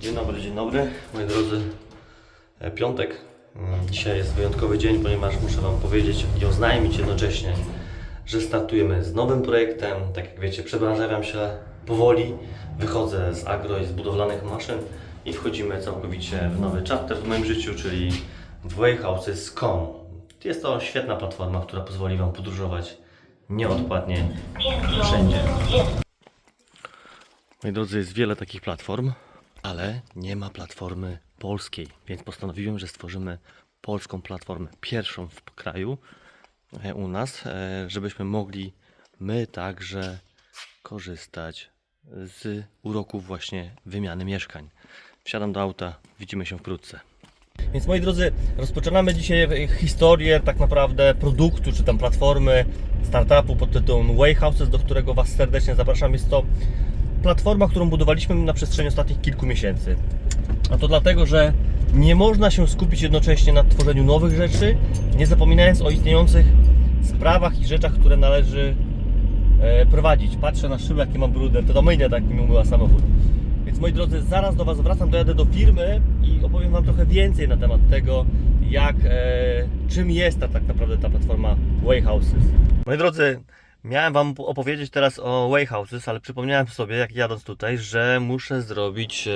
Dzień dobry, dzień dobry, moi drodzy. E, Piątek. Mm, Dzisiaj jest wyjątkowy dzień, ponieważ muszę Wam powiedzieć i oznajmić jednocześnie, że startujemy z nowym projektem. Tak jak wiecie, przebranżawiam się powoli, wychodzę z agro i z budowlanych maszyn i wchodzimy całkowicie w nowy chapter w moim życiu, czyli w wayhouses.com. Jest to świetna platforma, która pozwoli Wam podróżować nieodpłatnie wszędzie. Moi drodzy, jest wiele takich platform, ale nie ma platformy polskiej, więc postanowiłem, że stworzymy polską platformę, pierwszą w kraju e, u nas, e, żebyśmy mogli my także korzystać z uroków właśnie wymiany mieszkań. Wsiadam do auta, widzimy się wkrótce. Więc moi drodzy, rozpoczynamy dzisiaj historię tak naprawdę produktu, czy tam platformy, startupu pod tytułem Wayhouses, do którego Was serdecznie zapraszam. Jest to platforma, którą budowaliśmy na przestrzeni ostatnich kilku miesięcy. A to dlatego, że nie można się skupić jednocześnie na tworzeniu nowych rzeczy, nie zapominając o istniejących sprawach i rzeczach, które należy e, prowadzić. Patrzę na szybę, jakie mam brudne, to do myjnia tak mi umyła samochód. Więc moi drodzy, zaraz do Was wracam, dojadę do firmy i opowiem Wam trochę więcej na temat tego, jak, e, czym jest ta, tak naprawdę ta platforma Wayhouses. Moi drodzy, miałem Wam opowiedzieć teraz o Wayhouses, ale przypomniałem sobie, jak jadąc tutaj, że muszę zrobić, e,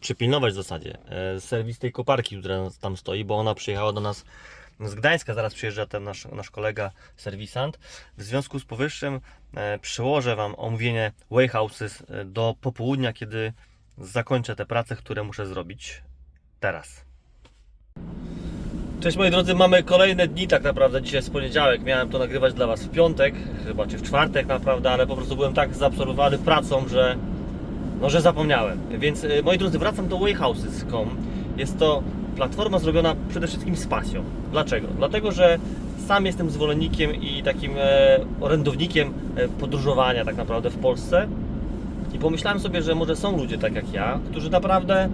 przypilnować w zasadzie e, serwis tej koparki, która tam stoi, bo ona przyjechała do nas z Gdańska, zaraz przyjeżdża ten nasz, nasz kolega serwisant. W związku z powyższym e, przyłożę Wam omówienie Wayhouses e, do popołudnia, kiedy zakończę te prace, które muszę zrobić teraz. Cześć moi drodzy, mamy kolejne dni tak naprawdę, dzisiaj jest poniedziałek, miałem to nagrywać dla Was w piątek, chyba czy w czwartek naprawdę, ale po prostu byłem tak zaabsorbowany pracą, że no, że zapomniałem. Więc y, moi drodzy, wracam do wayhouses.com. Jest to platforma zrobiona przede wszystkim z pasją. Dlaczego? Dlatego, że sam jestem zwolennikiem i takim e, orędownikiem e, podróżowania tak naprawdę w Polsce. I pomyślałem sobie, że może są ludzie tak jak ja, którzy naprawdę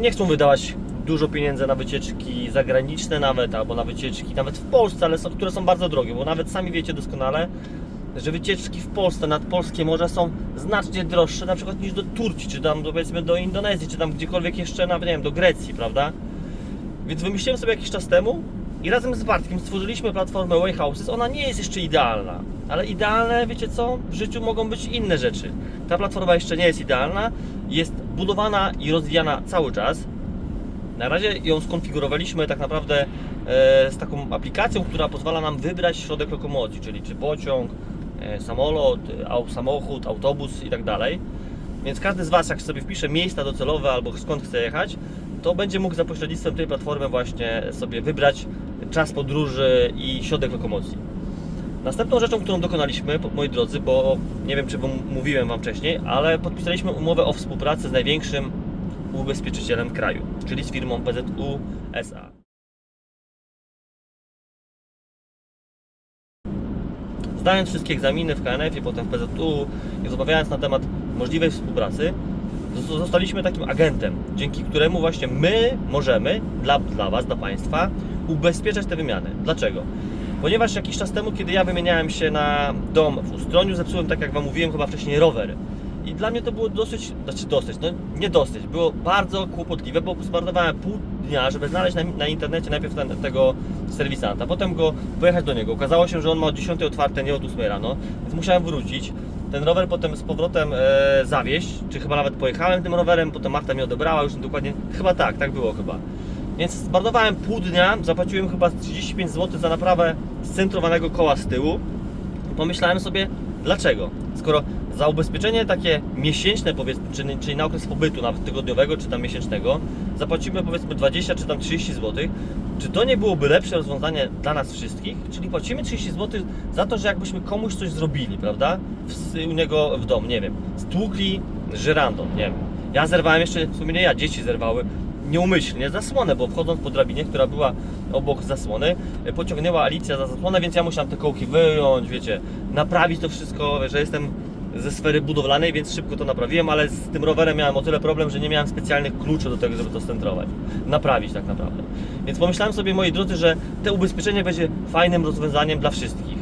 nie chcą wydawać dużo pieniędzy na wycieczki zagraniczne nawet, albo na wycieczki nawet w Polsce, ale są, które są bardzo drogie, bo nawet sami wiecie doskonale, że wycieczki w Polsce nad polskie morze są znacznie droższe na przykład niż do Turcji, czy tam powiedzmy do Indonezji, czy tam gdziekolwiek jeszcze, nawet nie wiem, do Grecji, prawda? Więc wymyśliłem sobie jakiś czas temu i razem z Bartkiem stworzyliśmy platformę Wayhouses. Ona nie jest jeszcze idealna, ale idealne, wiecie co, w życiu mogą być inne rzeczy. Ta platforma jeszcze nie jest idealna, jest budowana i rozwijana cały czas. Na razie ją skonfigurowaliśmy tak naprawdę e, z taką aplikacją, która pozwala nam wybrać środek lokomocji, czyli czy pociąg, e, samolot, e, samochód, autobus i tak dalej. Więc każdy z Was, jak sobie wpisze miejsca docelowe albo skąd chce jechać, to będzie mógł za pośrednictwem tej platformy właśnie sobie wybrać czas podróży i środek lokomocji. Następną rzeczą, którą dokonaliśmy, moi drodzy, bo nie wiem, czy mówiłem Wam wcześniej, ale podpisaliśmy umowę o współpracy z największym ubezpieczycielem kraju, czyli z firmą PZU SA. Zdając wszystkie egzaminy w KNF-ie, potem w PZU i rozmawiając na temat możliwej współpracy, zos- zostaliśmy takim agentem, dzięki któremu właśnie my możemy dla, dla Was, dla Państwa ubezpieczać te wymiany. Dlaczego? Ponieważ jakiś czas temu, kiedy ja wymieniałem się na dom w Ustroniu, zepsułem, tak jak Wam mówiłem chyba wcześniej, rower. I dla mnie to było dosyć, znaczy dosyć, no nie dosyć, było bardzo kłopotliwe, bo zmarnowałem pół dnia, żeby znaleźć na, na internecie najpierw ten, tego serwisanta, potem go pojechać do niego. Okazało się, że on ma od 10 otwarte, nie od 8 rano, więc musiałem wrócić. Ten rower potem z powrotem e, zawieźć, czy chyba nawet pojechałem tym rowerem, potem Marta mnie odebrała, już dokładnie, chyba tak, tak było chyba. Więc zmarnowałem pół dnia, zapłaciłem chyba 35 zł za naprawę scentrowanego koła z tyłu. Pomyślałem sobie, dlaczego? Skoro za ubezpieczenie takie miesięczne, powiedzmy, czyli, czyli na okres pobytu, nawet tygodniowego czy tam miesięcznego, zapłacimy powiedzmy 20 czy tam 30 zł, czy to nie byłoby lepsze rozwiązanie dla nas wszystkich? Czyli płacimy 30 zł za to, że jakbyśmy komuś coś zrobili, prawda? W, u niego w dom, nie wiem, stłukli żyrandol, nie wiem. Ja zerwałem jeszcze, w sumie nie ja, dzieci zerwały nieumyślnie zasłonę, bo wchodząc po drabinie, która była obok zasłony, e, pociągnęła Alicja za zasłonę, więc ja musiałem te kołki wyjąć, wiecie, naprawić to wszystko, że jestem ze sfery budowlanej, więc szybko to naprawiłem, ale z tym rowerem miałem o tyle problem, że nie miałem specjalnych kluczy do tego, żeby to scentrować, naprawić tak naprawdę. Więc pomyślałem sobie, moi drodzy, że te ubezpieczenie będzie fajnym rozwiązaniem dla wszystkich.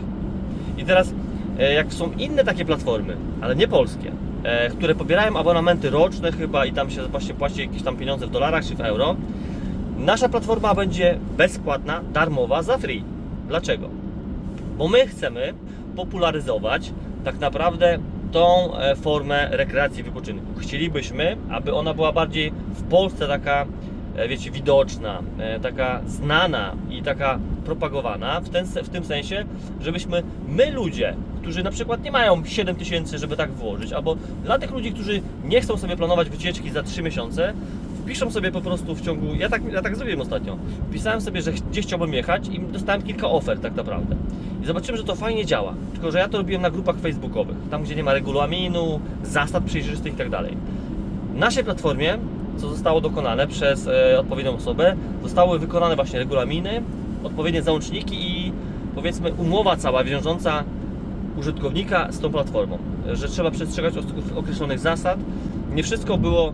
I teraz, e, jak są inne takie platformy, ale nie polskie, e, które pobierają abonamenty roczne chyba i tam się właśnie płaci jakieś tam pieniądze w dolarach czy w euro. Nasza platforma będzie bezpłatna, darmowa, za free. Dlaczego? Bo my chcemy popularyzować tak naprawdę tą e, formę rekreacji wypoczynku. Chcielibyśmy, aby ona była bardziej w Polsce taka, e, wiecie, widoczna, e, taka znana i taka propagowana w, ten, w tym sensie, żebyśmy my ludzie, którzy na przykład nie mają 7 tysięcy, żeby tak włożyć, albo dla tych ludzi, którzy nie chcą sobie planować wycieczki za 3 miesiące, wpiszą sobie po prostu w ciągu, ja tak, ja tak zrobiłem ostatnio, wpisałem sobie, że gdzie chciałbym jechać i dostałem kilka ofert tak naprawdę. I zobaczyłem, że to fajnie działa, tylko że ja to robiłem na grupach facebookowych, tam gdzie nie ma regulaminu, zasad przejrzystych i tak dalej. W naszej platformie, co zostało dokonane przez e, odpowiednią osobę, zostały wykonane właśnie regulaminy, odpowiednie załączniki i powiedzmy umowa cała wiążąca użytkownika z tą platformą, że trzeba przestrzegać określonych zasad. Nie wszystko było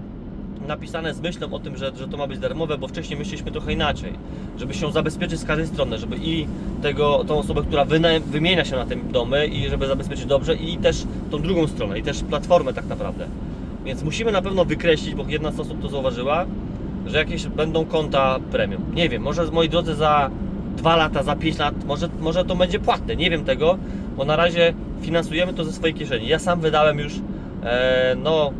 napisane z myślą o tym, że, że to ma być darmowe, bo wcześniej myśleliśmy trochę inaczej, żeby się zabezpieczyć z każdej strony, żeby i tego, tą osobę, która wymienia się na tym domy i żeby zabezpieczyć dobrze i też tą drugą stronę i też platformę tak naprawdę. Więc musimy na pewno wykreślić, bo jedna z osób to zauważyła, że jakieś będą konta premium. Nie wiem, może moi drodzy za 2 lata, za 5 lat, może, może to będzie płatne, nie wiem tego, bo na razie finansujemy to ze swojej kieszeni. Ja sam wydałem już e, no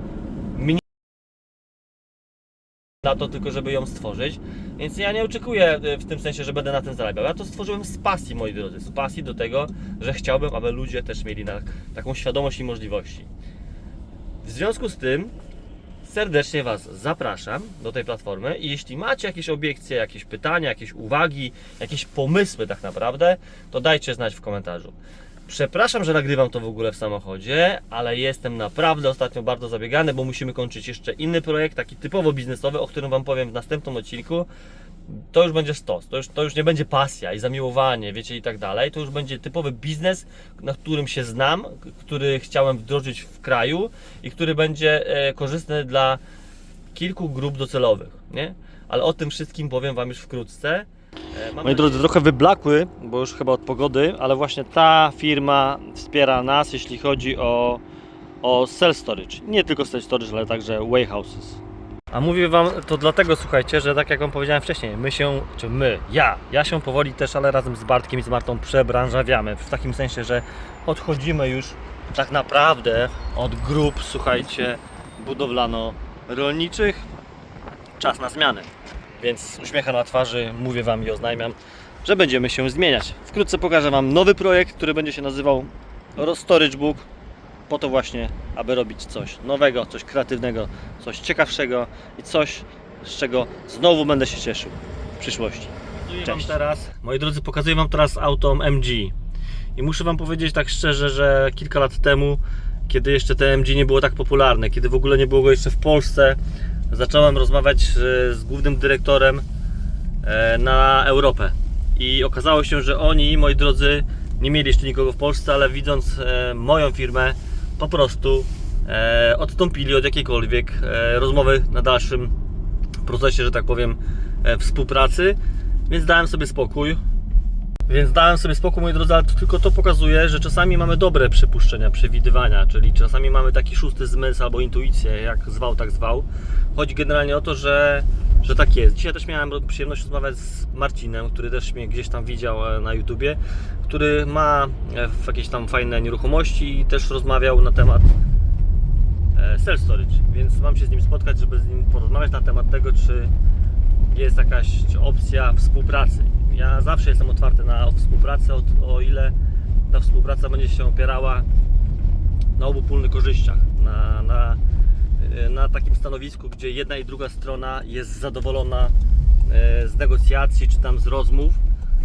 na to tylko, żeby ją stworzyć, więc ja nie oczekuję e, w tym sensie, że będę na tym zarabiał. Ja to stworzyłem z pasji, moi drodzy, z pasji do tego, że chciałbym, aby ludzie też mieli na, taką świadomość i możliwości. W związku z tym serdecznie Was zapraszam do tej platformy i jeśli macie jakieś obiekcje, jakieś pytania, jakieś uwagi, jakieś pomysły tak naprawdę, to dajcie znać w komentarzu. Przepraszam, że nagrywam to w ogóle w samochodzie, ale jestem naprawdę ostatnio bardzo zabiegany, bo musimy kończyć jeszcze inny projekt, taki typowo biznesowy, o którym Wam powiem w następnym odcinku. To już będzie stos, to już, to już nie będzie pasja i zamiłowanie, wiecie, i tak dalej. To już będzie typowy biznes, na którym się znam, który chciałem wdrożyć w kraju i który będzie e, korzystny dla kilku grup docelowych, nie? Ale o tym wszystkim powiem Wam już wkrótce. E, Moi drodzy, trochę wyblakły, bo już chyba od pogody, ale właśnie ta firma wspiera nas, jeśli chodzi o, o self storage. Nie tylko self storage, ale także warehouses. A mówię Wam to dlatego, słuchajcie, że tak jak Wam powiedziałem wcześniej, my się, czy my, ja, ja się powoli też, ale razem z Bartkiem i z Martą przebranżawiamy. W takim sensie, że odchodzimy już tak naprawdę od grup, słuchajcie, budowlano-rolniczych. Czas na zmianę. Więc z uśmiechem na twarzy mówię Wam i oznajmiam, że będziemy się zmieniać. Wkrótce pokażę Wam nowy projekt, który będzie się nazywał Storage Book po to właśnie, aby robić coś nowego, coś kreatywnego, coś ciekawszego i coś, z czego znowu będę się cieszył w przyszłości. Cześć. teraz, moi drodzy, pokazuję Wam teraz auto MG. I muszę Wam powiedzieć tak szczerze, że kilka lat temu, kiedy jeszcze te MG nie było tak popularne, kiedy w ogóle nie było go jeszcze w Polsce, zacząłem rozmawiać e, z głównym dyrektorem e, na Europę. I okazało się, że oni, moi drodzy, nie mieli jeszcze nikogo w Polsce, ale widząc e, moją firmę, po prostu odstąpili od jakiejkolwiek rozmowy na dalszym procesie, że tak powiem, współpracy, więc dałem sobie spokój. Więc dałem sobie spokój, moi drodzy, ale to tylko to pokazuje, że czasami mamy dobre przypuszczenia, przewidywania, czyli czasami mamy taki szósty zmysł albo intuicję, jak zwał, tak zwał. Chodzi generalnie o to, że, że tak jest. Dzisiaj też miałem przyjemność rozmawiać z Marcinem, który też mnie gdzieś tam widział e, na YouTubie, który ma e, jakieś tam fajne nieruchomości i też rozmawiał na temat e, self storage, więc mam się z nim spotkać, żeby z nim porozmawiać na temat tego, czy jest jakaś opcja współpracy. Ja zawsze jestem otwarty na współpracę, o, ile ta współpraca będzie się opierała na obopólnych korzyściach, na, na, na takim stanowisku, gdzie jedna i druga strona jest zadowolona e, z negocjacji czy tam z rozmów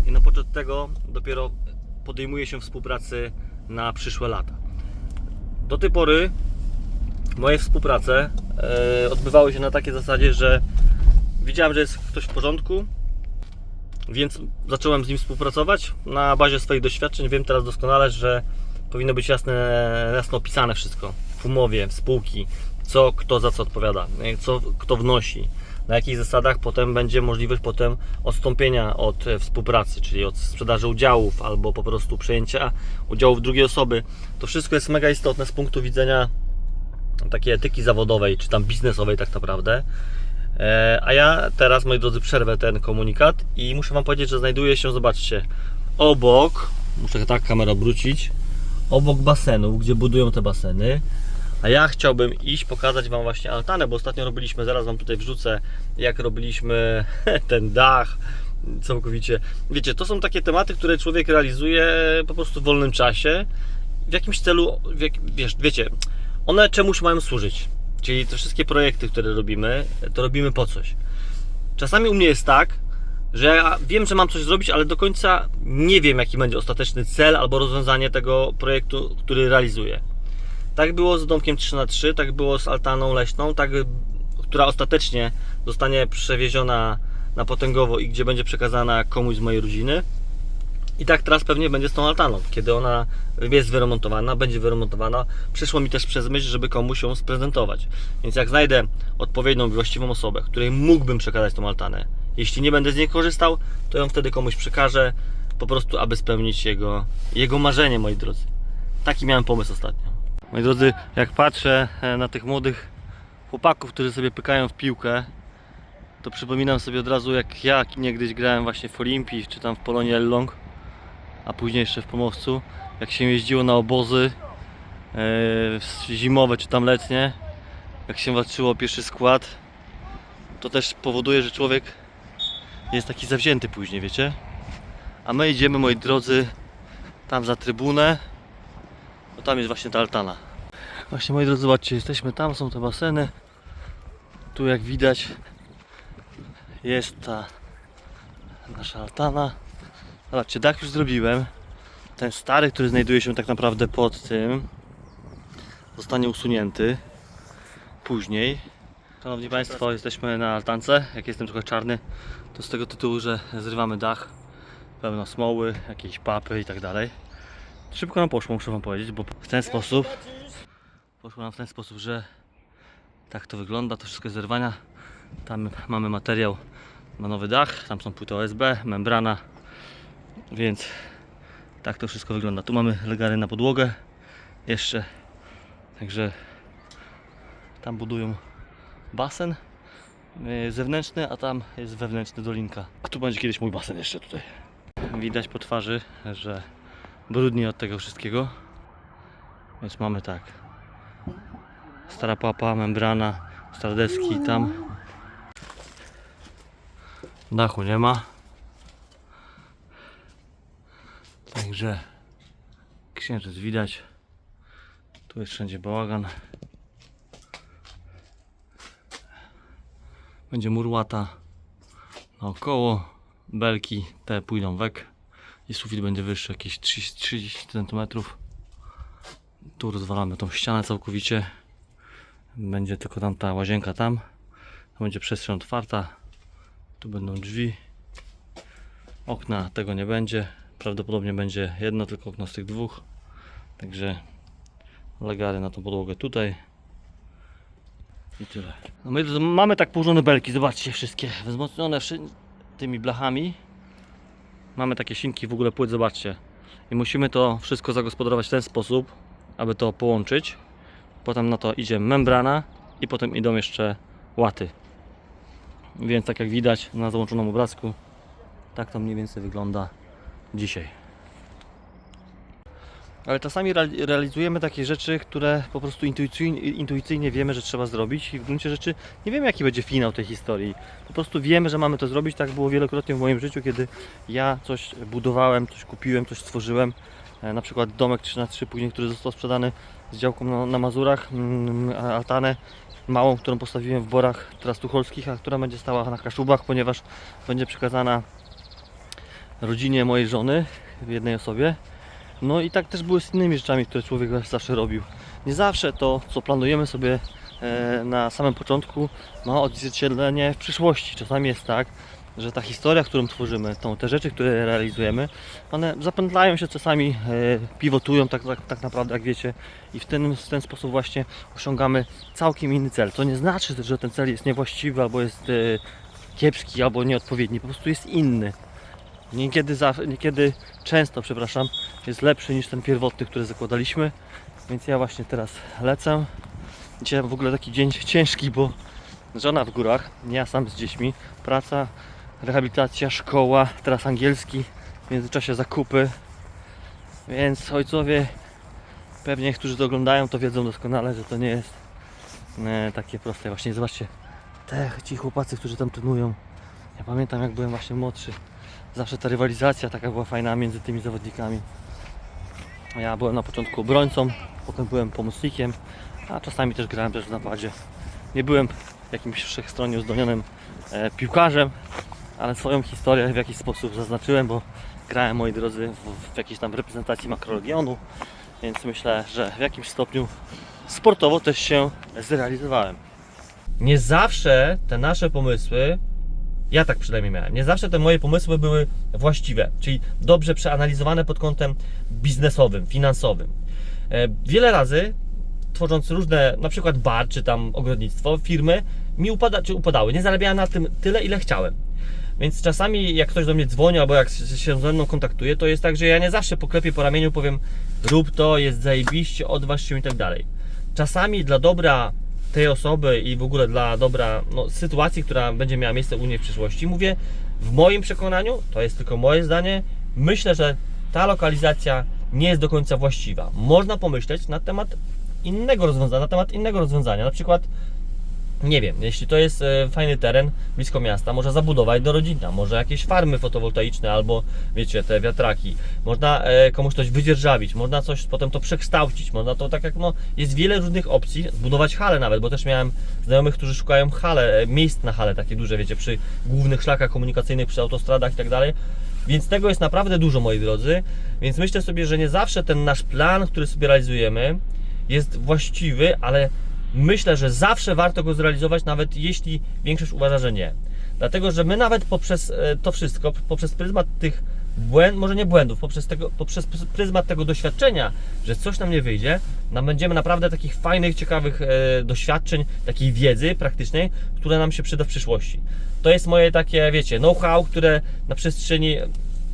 i na początek tego dopiero podejmuje się współpracy na przyszłe lata. Do tej pory moje współprace e, odbywały się na takiej zasadzie, że widziałem, że jest ktoś w porządku, więc zacząłem z nim współpracować na bazie swoich doświadczeń. Wiem teraz doskonale, że powinno być jasne, jasno opisane wszystko w umowie, w spółki, co kto za co odpowiada, co kto wnosi, na jakich zasadach potem będzie możliwość potem odstąpienia od e, współpracy, czyli od sprzedaży udziałów albo po prostu przejęcia udziałów drugiej osoby. To wszystko jest mega istotne z punktu widzenia takiej etyki zawodowej, czy tam biznesowej tak naprawdę. E, A ja teraz, moi drodzy, przerwę ten komunikat i muszę Wam powiedzieć, że znajduję się, zobaczcie, obok, muszę tak kamerę obrócić, obok basenu, gdzie budują te baseny. A ja chciałbym iść pokazać Wam właśnie altanę, bo ostatnio robiliśmy, zaraz Wam tutaj wrzucę, jak robiliśmy ten dach, całkowicie. Wiecie, to są takie tematy, które człowiek realizuje po prostu w wolnym czasie, w jakimś celu, w jak, wiesz, wiecie, one czemuś mają służyć. Czyli te wszystkie projekty, które robimy, to robimy po coś. Czasami u mnie jest tak, że ja wiem, że mam coś zrobić, ale do końca nie wiem, jaki będzie ostateczny cel albo rozwiązanie tego projektu, który realizuję. Tak było z domkiem 3 na 3 tak było z altaną leśną, tak, która ostatecznie zostanie przewieziona na Potęgowo i gdzie będzie przekazana komuś z mojej rodziny. I tak teraz pewnie będzie z tą altaną, kiedy ona jest wyremontowana, będzie wyremontowana. Przyszło mi też przez myśl, żeby komuś ją sprezentować. Więc jak znajdę odpowiednią, właściwą osobę, której mógłbym przekazać tą altanę, jeśli nie będę z niej korzystał, to ją wtedy komuś przekażę, po prostu aby spełnić jego, jego marzenie, moi drodzy. Taki miałem pomysł ostatnio. Moi drodzy, jak patrzę e, na tych młodych chłopaków, którzy sobie pykają w piłkę, to przypominam sobie od razu, jak ja niegdyś grałem właśnie w Olimpii, czy tam w Polonie Elbląg, a później jeszcze w Pomorzu, jak się jeździło na obozy e, zimowe, czy tam letnie, jak się walczyło pierwszy skład, to też powoduje, że człowiek jest taki zawzięty później, wiecie? A my idziemy, moi drodzy, tam za trybunę, bo tam jest właśnie ta altana. Właśnie, moi drodzy, zobaczcie, jesteśmy tam, są te baseny. Tu jak widać jest ta nasza altana. Zobaczcie, dach już zrobiłem. Ten stary, który znajduje się tak naprawdę pod tym, zostanie usunięty później. Szanowni Państwo, jesteśmy na altance. Jak jestem trochę czarny, to z tego tytułu, że zrywamy dach. Pełno smoły, jakieś papy i tak dalej. Szybko nam poszło, muszę Wam powiedzieć, bo w ten sposób poszło nam w ten sposób, że tak to wygląda, to wszystko jest zerwania. Tam mamy materiał na nowy dach, tam są płyty OSB, membrana, więc tak to wszystko wygląda. Tu mamy legary na podłogę jeszcze, także tam budują basen yy, zewnętrzny, a tam jest wewnętrzny dolinka. A tu będzie kiedyś mój basen jeszcze tutaj. Widać po twarzy, że brudnie od tego wszystkiego. Więc mamy tak. Stara papa, membrana, stare deski tam. Dachu nie ma. Także księżyc widać. Tu jest wszędzie bałagan. Będzie murłata naokoło. Belki te pójdą wek. I sufit będzie wyższy, jakieś 30, 30 cm. Tu rozwalamy tą ścianę całkowicie. Będzie tylko tam ta łazienka tam. To będzie przestrzeń otwarta. Tu będą drzwi. Okna tego nie będzie. Prawdopodobnie będzie jedno tylko okno z tych dwóch. Także legary na tą podłogę tutaj. I tyle. No my mamy tak położone belki, zobaczcie wszystkie wzmocnione tymi blachami. Mamy takie sinki w ogóle płyt, zobaczcie. I musimy to wszystko zagospodarować w ten sposób, aby to połączyć. Potem na to idzie membrana i potem idą jeszcze łaty. Więc tak jak widać na załączonym obrazku, tak to mniej więcej wygląda dzisiaj. Ale czasami real- realizujemy takie rzeczy, które po prostu intuicyjnie, wiemy, że trzeba zrobić i w gruncie rzeczy nie wiemy jaki będzie finał tej historii. Po prostu wiemy, że mamy to zrobić. Tak było wielokrotnie w moim życiu, kiedy ja coś budowałem, coś kupiłem, coś stworzyłem. E, Na przykład domek 3 na 3 później, który został sprzedany z działką na, na Mazurach, mm, altanę małą, którą postawiłem w Borach teraz Tucholskich, a która będzie stała na Kaszubach, ponieważ będzie przekazana rodzinie mojej żony, jednej osobie. No i tak też było z innymi rzeczami, które człowiek zawsze robił. Nie zawsze to, co planujemy sobie e, na samym początku, ma odzwierciedlenie w przyszłości. Czasami jest tak, że ta historia, którą tworzymy, tą, te rzeczy, które realizujemy, one zapętlają się czasami, e, pivotują tak, tak, tak naprawdę, jak wiecie, i w ten, w ten sposób właśnie osiągamy całkiem inny cel. To nie znaczy, że ten cel jest niewłaściwy, albo jest e, kiepski, albo nieodpowiedni, po prostu jest inny. Niekiedy, za, niekiedy często, przepraszam, jest lepszy niż ten pierwotny, który zakładaliśmy. Więc ja właśnie teraz lecę Dzisiaj w ogóle taki dzień ciężki, bo żona w górach, ja sam z dziećmi, praca, rehabilitacja, szkoła, teraz angielski, w międzyczasie zakupy. Więc ojcowie, pewnie którzy to oglądają, to wiedzą doskonale, że to nie jest e, takie proste. Właśnie zobaczcie, te ci chłopacy, którzy tam trenują. Ja pamiętam jak byłem właśnie młodszy. Zawsze ta rywalizacja taka była fajna między tymi zawodnikami. Ja byłem na początku obrońcą, potem byłem pomocnikiem, a czasami też grałem też w napadzie. Nie byłem jakimś wszechstronnie uzdolnionym e, piłkarzem, ale swoją historię w jakiś sposób zaznaczyłem, bo grałem, moi drodzy, w, w jakiejś tam reprezentacji makroregionu, więc myślę, że w jakimś stopniu sportowo też się zrealizowałem. nie zawsze te nasze pomysły, ja tak przynajmniej miałem, nie zawsze te moje pomysły były właściwe, czyli dobrze przeanalizowane pod kątem biznesowym, finansowym. E, Wiele razy, tworząc różne, na przykład bar czy tam ogrodnictwo, firmy mi upada, czy upadały. Nie zarabiałem na tym tyle, ile chciałem. Więc czasami jak ktoś do mnie dzwoni albo jak się ze mną kontaktuje, to jest tak, że ja nie zawsze poklepię po ramieniu, powiem rób to, jest zajebiście, odważ się i tak dalej. Czasami dla dobra tej osoby i w ogóle dla dobra no, sytuacji, która będzie miała miejsce u niej w przyszłości, mówię w moim przekonaniu, to jest tylko moje zdanie, myślę, że ta lokalizacja nie jest do końca właściwa. Można pomyśleć na temat innego rozwiązania, na temat innego rozwiązania, na przykład nie wiem, jeśli to jest e, fajny teren blisko miasta, może zabudować do rodzina, może jakieś farmy fotowoltaiczne albo wiecie, te wiatraki. Można e, komuś coś wydzierżawić, można coś potem to przekształcić, można to tak jak no, jest wiele różnych opcji, zbudować halę nawet, bo też miałem znajomych, którzy szukają hale, e, miejsc na hale takie duże, wiecie, przy głównych szlakach komunikacyjnych, przy autostradach i tak dalej. Więc tego jest naprawdę dużo, moi drodzy. Więc myślę sobie, że nie zawsze ten nasz plan, który sobie realizujemy, jest właściwy, ale myślę, że zawsze warto go zrealizować, nawet jeśli większość uważa, że nie. Dlatego, że my nawet poprzez e, to wszystko, poprzez pryzmat tych błędów, może nie błędów, poprzez, tego, poprzez pryzmat tego doświadczenia, że coś nam nie wyjdzie, nabędziemy naprawdę takich fajnych, ciekawych e, doświadczeń, takiej wiedzy praktycznej, która nam się przyda w przyszłości. To jest moje takie, wiecie, know-how, które na przestrzeni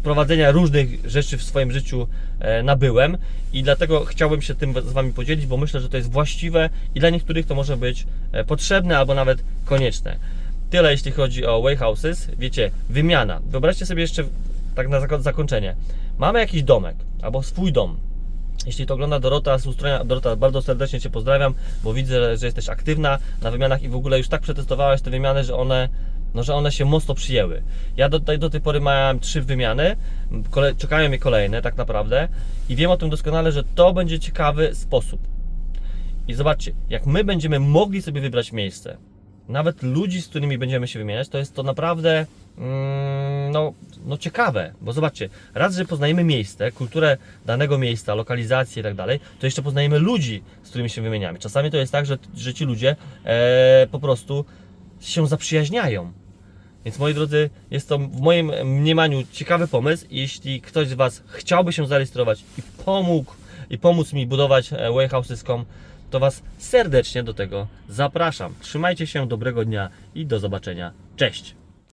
prowadzenia różnych rzeczy w swoim życiu e, nabyłem i dlatego chciałbym się tym z Wami podzielić, bo myślę, że to jest właściwe i dla niektórych to może być e, potrzebne albo nawet konieczne. Tyle jeśli chodzi o warehouses. Wiecie, wymiana. Wyobraźcie sobie jeszcze tak na zako- zakończenie. Mamy jakiś domek albo swój dom. Jeśli to ogląda Dorota z Ustronia, Dorota, bardzo serdecznie Cię pozdrawiam, bo widzę, że jesteś aktywna na wymianach i w ogóle już tak przetestowałaś te wymiany, że one, no, że one się mocno przyjęły. Ja do, tej- do tej pory miałem trzy wymiany, kole, czekają mnie kolejne tak naprawdę i wiem o tym doskonale, że to będzie ciekawy sposób. I zobaczcie, jak my będziemy mogli sobie wybrać miejsce, nawet ludzi, z którymi będziemy się wymieniać, to jest to naprawdę mm, no, no ciekawe, bo zobaczcie, raz, że poznajemy miejsce, kulturę danego miejsca, lokalizację i tak dalej, to jeszcze poznajemy ludzi, z którymi się wymieniamy. Czasami to jest tak, że, że ci ludzie e, po prostu się zaprzyjaźniają. Więc moi drodzy, jest to w moim mniemaniu ciekawy pomysł. Jeśli ktoś z Was chciałby się zarejestrować i pomógł i pomóc mi budować e, warehouses.com, to Was serdecznie do tego zapraszam. Trzymajcie się, dobrego dnia i do zobaczenia. Cześć!